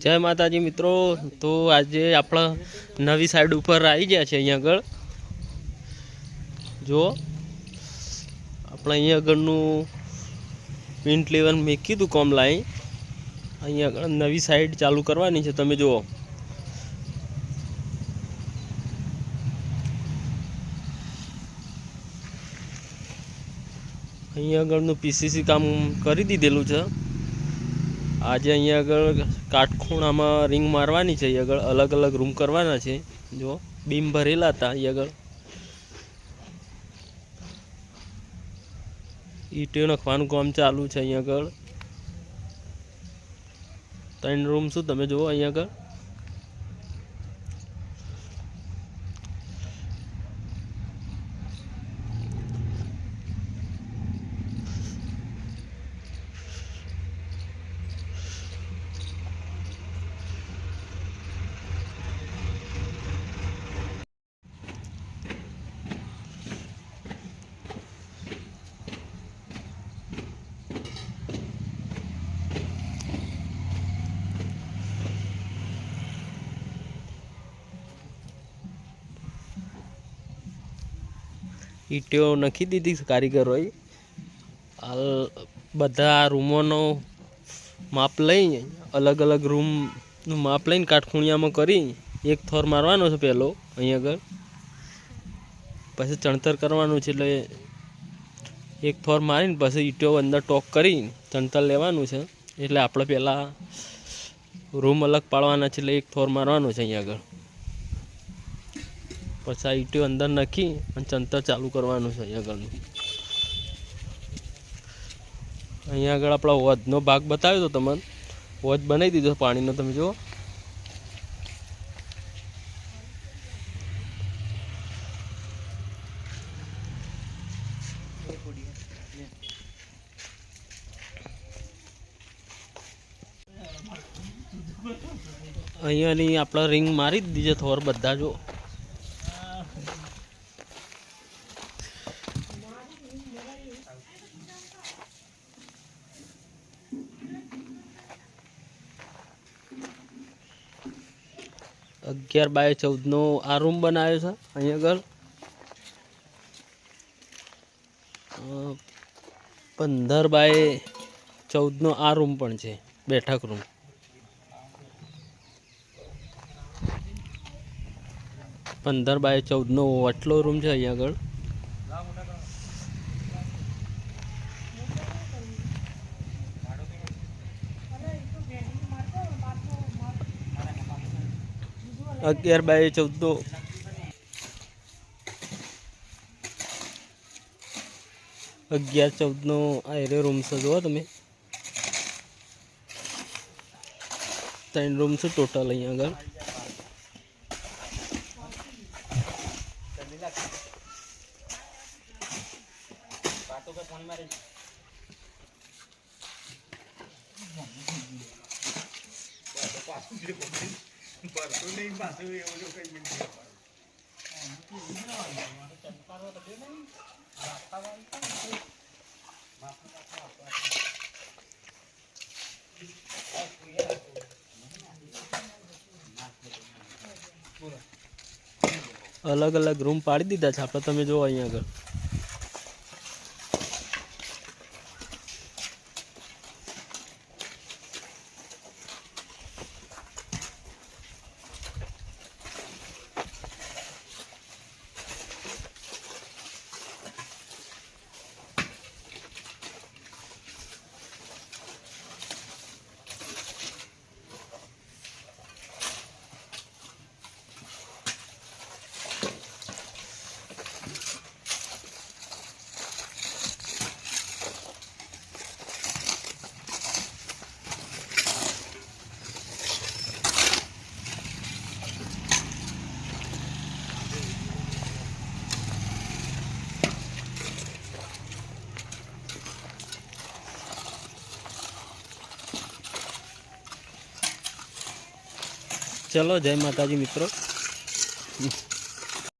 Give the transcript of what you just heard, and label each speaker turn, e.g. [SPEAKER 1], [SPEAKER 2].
[SPEAKER 1] જય માતાજી મિત્રો. તો આજે આપણા નવી સાઈડ ઉપર આવી ગયા છે અહીંયા આગળ. જુઓ. આપણે અહીંયા આગળનું વિન્ટ લેવન મેં કીધું કોમ લાઈ અહીંયા આગળ નવી સાઈડ ચાલુ કરવાની છે. તમે જુઓ. અહીંયા આગળનું પીસીસી કામ કરી દીધેલું છે. આજે અહીંયા આગળ કાટખૂણામાં રિંગ મારવાની છે. અહીં આગળ અલગ અલગ રૂમ કરવાના છે. જો, બીમ ભરેલા હતા અહીં આગળ. ઈંટો નાખવાનું કામ ચાલુ છે અહીંયા આગળ. ત્રણ રૂમ શું તમે જુઓ અહીંયા આગળ. ઈંટો નાખી દીધી કારીગરોએ. હાલ બધા રૂમોનો માપ લઈ અલગ અલગ રૂમનું માપ લઈને કાઠખૂણિયામાં કરી, એક થોર મારવાનો છે પહેલો અહીં આગળ. પછી ચણતર કરવાનું છે એટલે એક થોર મારીને પછી ઈંટો અંદર ટોક કરી ચણતર લેવાનું છે. એટલે આપણે પહેલાં રૂમ અલગ પાડવાના છે એટલે એક થોર મારવાનો છે અહીં આગળ. પછી આ ઈંટો અંદર નાખી અને ચંતર ચાલુ કરવાનું છે અહીંયા આગળનું. અહીંયા આગળ આપણા વધનો ભાગ બતાવ્યો હતો તમને. વધ બનાવી દીધો પાણીનો, તમે જુઓ. અહીંયાની આપણે રિંગ મારી દીધી છે થોર બધા જો અગિયાર બાય ચૌદનો આ રૂમ બનાવ્યો છે અહીંયા આગળ. પંદર બાય ચૌદનો આ રૂમ પણ છે, બેઠક રૂમ પંદર બાય ચૌદનો આટલો રૂમ છે અહીંયા આગળ. અગિયાર બાય ચૌદો. અગિયાર ચૌદનો આ એરે રૂમ છે તમે. ત્રણ રૂમ છે ટોટલ અહીંયા આગળ. અલગ અલગ રૂમ પાડી દીધા છે. આપણે તમે જોવો અહીંયા આગળ. ચલો જય માતાજી મિત્રો.